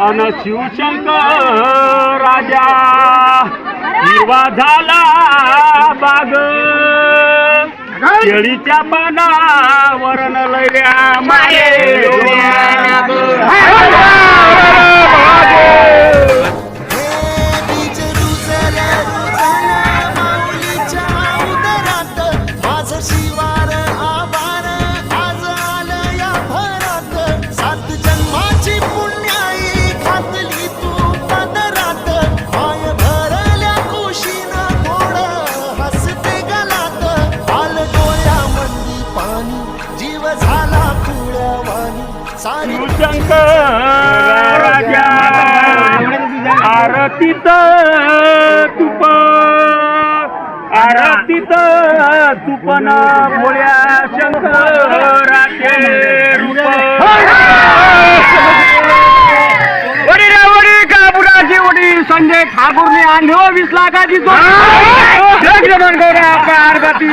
अन शिवशंकर राजा हिरवा झाला बाग. केळीच्या पानावर लैल्या माये! जीव झाला पिवळ्या सारी शिवशंकर राजा आरतीत तुप आरतीत तुपन भोळ्या शंकराचे रूप. वडी रे वडी काबुराची वडी संजय ठाकूरने आणली हो वीस लाखाची जोड. जगन गौऱ्या पार्वती